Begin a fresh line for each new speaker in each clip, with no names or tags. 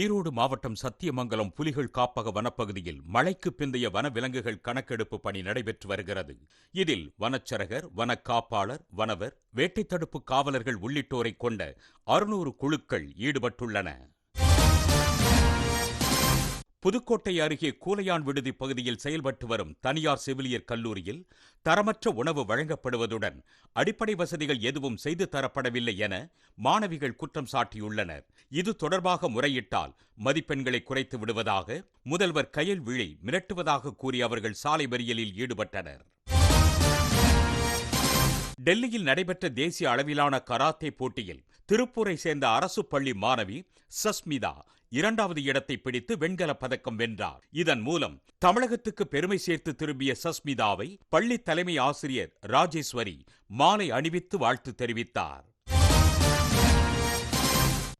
ஈரோடு மாவட்டம் சத்தியமங்கலம் புலிகள் காப்பக வனப்பகுதியில் மழைக்கு பிந்தைய வனவிலங்குகள் கணக்கெடுப்பு பணி நடைபெற்று வருகிறது. இதில் வனச்சரகர் வனக்காப்பாளர் வனவர் வேட்டை தடுப்பு காவலர்கள் உள்ளிட்டோரை கொண்ட அறுநூறு குழுக்கள் ஈடுபட்டுள்ளன. புதுக்கோட்டை அருகே கூலையான் விடுதி பகுதியில் செயல்பட்டு வரும் தனியார் செவிலியர் கல்லூரியில் தரமற்ற உணவு வழங்கப்படுவதுடன் அடிப்படை வசதிகள் எதுவும் செய்து தரப்படவில்லை என மாணவிகள் குற்றம் சாட்டியுள்ளனர். இது தொடர்பாக முறையிட்டால் மதிப்பெண்களை குறைத்து விடுவதாக முதல்வர் கயல் விழி மிரட்டுவதாக கூறி அவர்கள் சாலை மறியலில் ஈடுபட்டனர். டெல்லியில் நடைபெற்ற தேசிய அளவிலான கராத்தே போட்டியில் திருப்பூரை சேர்ந்த அரசு பள்ளி மாணவி சஸ்மிதா இரண்டாவது இடத்தை பிடித்து வெண்கலப் பதக்கம் வென்றார். இதன் மூலம் தமிழகத்துக்கு பெருமை சேர்த்து திரும்பிய சஸ்மிதாவை பள்ளி தலைமை ஆசிரியர் ராஜேஸ்வரி மாலை அணிவித்து வாழ்த்து தெரிவித்தார்.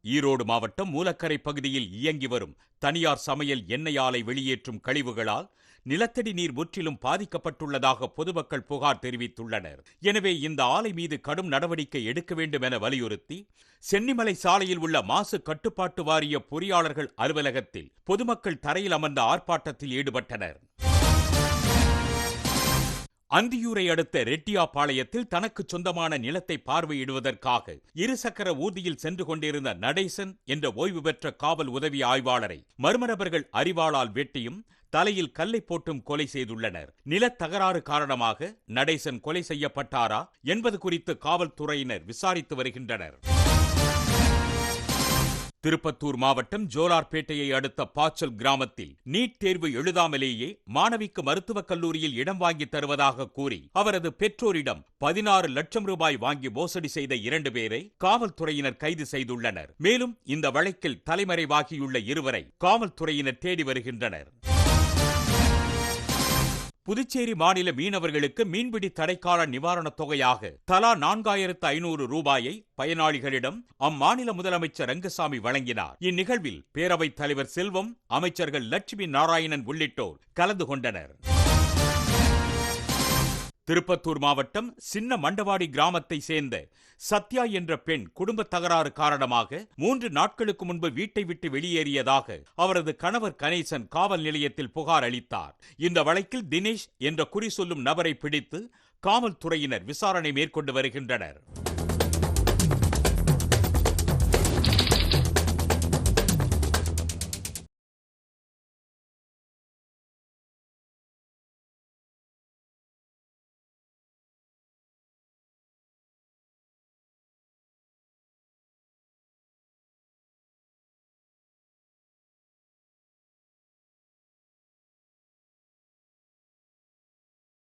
ஈரோடு மாவட்டம் மூலக்கரை பகுதியில் இயங்கி வரும் தனியார் சமையல் எண்ணெய் ஆலை வெளியேற்றும் கழிவுகளால் நிலத்தடி நீர் முற்றிலும் பாதிக்கப்பட்டுள்ளதாக பொதுமக்கள் புகார் தெரிவித்துள்ளனர். எனவே இந்த ஆலை மீது கடும் நடவடிக்கை எடுக்க வேண்டும் என வலியுறுத்தி சென்னிமலை சாலையில் உள்ள மாசு கட்டுப்பாட்டு வாரிய பொறியாளர்கள் அலுவலகத்தில் பொதுமக்கள் தரையில் அமர்ந்த ஆர்ப்பாட்டத்தில் ஈடுபட்டனர். அந்தியூரை அடுத்த ரெட்டியாபாளையத்தில் தனக்கு சொந்தமான நிலத்தை பார்வையிடுவதற்காக இருசக்கர ஊர்தியில் சென்று கொண்டிருந்த நடேசன் என்ற ஓய்வு பெற்ற காவல் உதவி ஆய்வாளரை மர்மநபர்கள் அறிவாளால் வெட்டியும் தலையில் கல்லை போட்டும் கொலை செய்துள்ளனர். நிலத் தகராறு காரணமாக நடேசன் கொலை செய்யப்பட்டாரா என்பது குறித்து காவல்துறையினர் விசாரித்து வருகின்றனர். திருப்பத்தூர் மாவட்டம் ஜோலார்பேட்டையை அடுத்த பாச்சல் கிராமத்தில் நீட் தேர்வு எழுதாமலேயே மாணவிக்கு மருத்துவக் கல்லூரியில் இடம் வாங்கி தருவதாக கூறி அவரது பெற்றோரிடம் பதினாறு லட்சம் ரூபாய் வாங்கி மோசடி செய்த இரண்டு பேரை காவல்துறையினர் கைது செய்துள்ளனர். மேலும் இந்த வழக்கில் தலைமறைவாகியுள்ள இருவரை காவல்துறையினர் தேடி வருகின்றனர். புதுச்சேரி மாநில மீனவர்களுக்கு மீன்பிடி தடைக்கால நிவாரணத் தொகையாக தலா நான்காயிரத்து ஐநூறு ரூபாயை பயனாளிகளிடம் அம்மாநில முதலமைச்சர் ரங்கசாமி வழங்கினார். இந்நிகழ்வில் பேரவைத் தலைவர் செல்வம் அமைச்சர்கள் லட்சுமி நாராயணன் உள்ளிட்டோர் கலந்து கொண்டனர். திருப்பத்தூர் மாவட்டம் சின்ன மண்டவாடி கிராமத்தை சேர்ந்த சத்யா என்ற பெண் குடும்ப தகராறு காரணமாக மூன்று நாட்களுக்கு முன்பு வீட்டை விட்டு வெளியேறியதாக அவரது கணவர் கணேசன் காவல் நிலையத்தில் புகார் அளித்தார். இந்த வழக்கில் தினேஷ் என்ற குறி சொல்லும் நபரை பிடித்து காவல்துறையினர் விசாரணை மேற்கொண்டு வருகின்றனர்.